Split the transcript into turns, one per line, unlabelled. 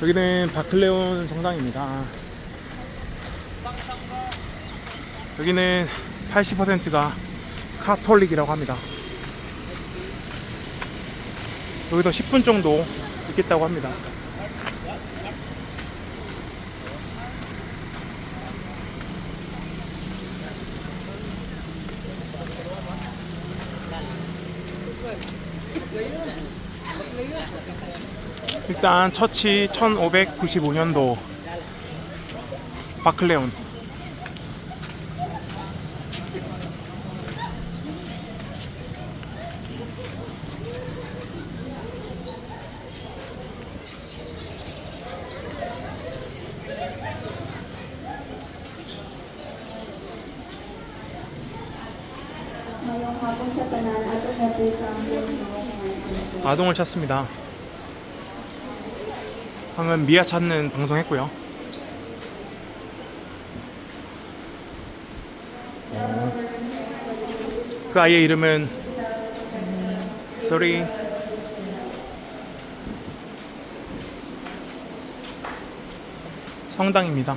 여기는 바클레온 성당입니다. 여기는 80%가 카톨릭이라고 합니다. 여기서 10분 정도 있겠다고 합니다. 일단 처치 1595년도 바클레온 아동을 찾습니다. 방금 미아 찾는 방송 했고요. 어. 그 아이의 이름은 sorry 성당입니다.